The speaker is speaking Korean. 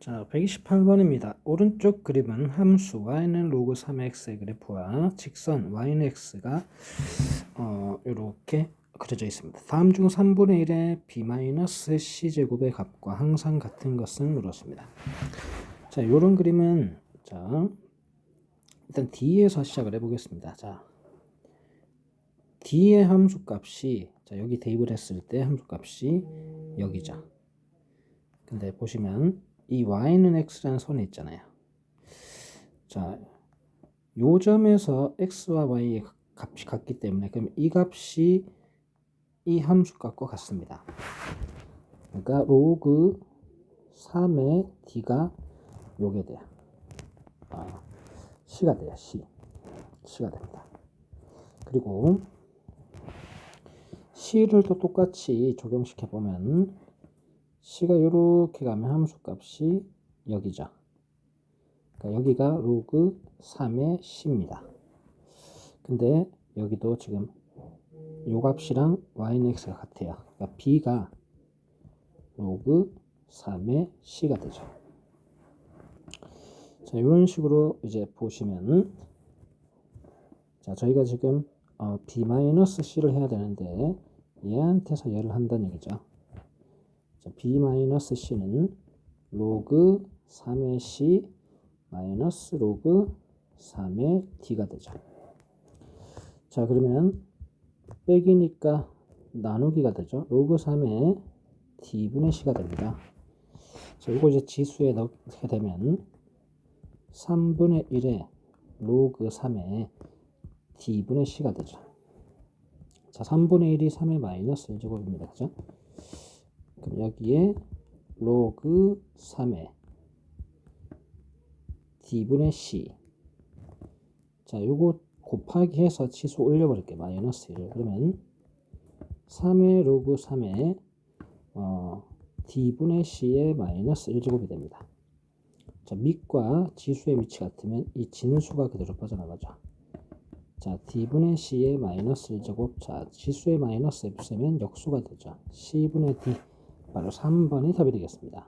자, 128번입니다. 오른쪽 그림은 함수 y는 로그 3x의 그래프와 직선 y는 x가 어, 이렇게 그려져 있습니다. 다음 중 3분의 1의 b-c 제곱의 값과 항상 같은 것을 물었습니다. 자, 이런 그림은 자, 일단 d에서 시작을 해 보겠습니다. 자, d의 함수 값이 자, 여기 대입을 했을 때 함수 값이 여기죠. 근데 보시면 이 y는 x라는 선이 있잖아요. 자, 요 점에서 x와 y의 값이 같기 때문에 그럼 이 값이 이 함수 값과 같습니다. 그러니까 로그 3의 d가 요게 돼요. 아, c가 돼요. c. c가 됩니다. 그리고 c를 또 똑같이 적용시켜 보면 c가 이렇게 가면 함수값이 여기죠. 그러니까 여기가 로그 3의 c입니다. 근데 여기도 지금 요 값이랑 y는 x가 같아요. 그러니까 b가 로그 3의 c가 되죠. 자, 이런 식으로 이제 보시면 자, 저희가 지금 어, b-c를 해야 되는데 얘한테서 얘를 한다는 얘기죠. 자, b-c는 로그 3의 c 마이너스 로그 3의 d가 되죠. 자, 그러면 빼기니까 나누기가 되죠. 로그 3의 d분의 c가 됩니다. 자, 이거 이제 지수에 넣게 되면 3분의 1의 로그 3의 d분의 c가 되죠. 자, 3분의 1이 3의 마이너스 1제곱입니다. 그죠? 그럼 여기에 로그 3의 d분의 c 자, 요거 곱하기 해서 치수 올려버릴게요. 마이너스 1을. 그러면 3의 로그 3의 어, d분의 c의 마이너스 1제곱이 됩니다. 자, 밑과 지수의 위치 같으면 이 진수가 그대로 빠져나가죠. 자, d분의 c의 마이너스 1제곱. 자, 지수의 마이너스 f면 역수가 되죠. c분의 d. 바로 3번이 답이 되겠습니다.